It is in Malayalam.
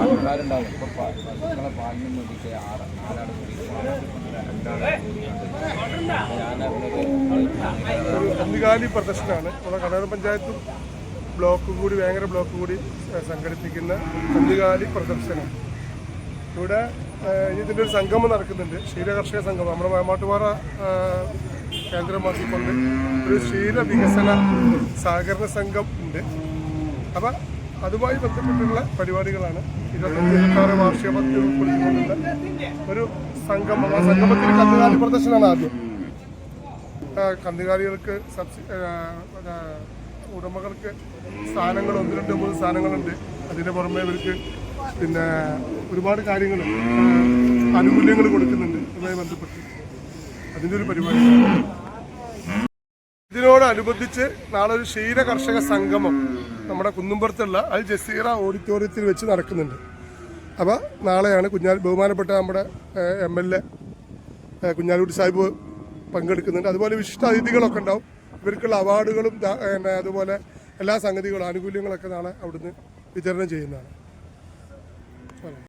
ആൾക്കാരുണ്ടാവും പ്രദർശനമാണ്. നമ്മുടെ കണ്ണൂർ പഞ്ചായത്തും ബ്ലോക്കും കൂടി വേങ്ങര ബ്ലോക്ക് കൂടി സംഘടിപ്പിക്കുന്ന കന്നുകാലി പ്രദർശനം. ഇവിടെ ഇതിന്റെ ഒരു സംഗമം നടക്കുന്നുണ്ട്. ക്ഷീരകർഷക സംഗമം. നമ്മുടെ വേമാട്ടുപാറ ഏഹ്, കേന്ദ്രമാക്കിക്കൊണ്ട് ഒരു ക്ഷീര വികസന സഹകരണ സംഘം ഉണ്ട്. അപ്പം അതുമായി ബന്ധപ്പെട്ടുള്ള പരിപാടികളാണ്. ഇരുപത്തഞ്ച് വാർഷിക പദ്ധതി ഉൾപ്പെടുത്തിക്കൊണ്ടുള്ള ഒരു സംഗമം. ആ സംഗമത്തിൽ കന്നുകാലി പ്രദർശനമാണ് ആദ്യം. കന്നുകാലികൾക്ക് സബ്സി ഉടമകൾക്ക് സ്ഥാനങ്ങൾ ഒന്ന് രണ്ട് മൂന്ന് സ്ഥാനങ്ങളുണ്ട് അതിന് പുറമെ ഇവർക്ക് പിന്നെ ഒരുപാട് കാര്യങ്ങൾ ആനുകൂല്യങ്ങൾ കൊടുക്കുന്നുണ്ട്. അതുമായി ബന്ധപ്പെട്ട് അതിന്റെ ഒരു പരിപാടി. ഇതിനോടനുബന്ധിച്ച് നാളെ ഒരു ക്ഷീര കർഷക സംഗമം നമ്മുടെ കുന്നുംപുറത്തുള്ള അൽ ജസീറ ഓഡിറ്റോറിയത്തിൽ വെച്ച് നടക്കുന്നുണ്ട്. അപ്പോൾ നാളെയാണ് കുഞ്ഞാൽ ബഹുമാനപ്പെട്ട നമ്മുടെ M L A Kunhalikutty Sahib പങ്കെടുക്കുന്നുണ്ട്. അതുപോലെ വിശിഷ്ട അതിഥികളൊക്കെ ഉണ്ടാവും. ഇവർക്കുള്ള അവാർഡുകളും അതുപോലെ എല്ലാ സംഗതികളും ആനുകൂല്യങ്ങളൊക്കെ നാളെ അവിടുന്ന് വിതരണം ചെയ്യുന്നതാണ്.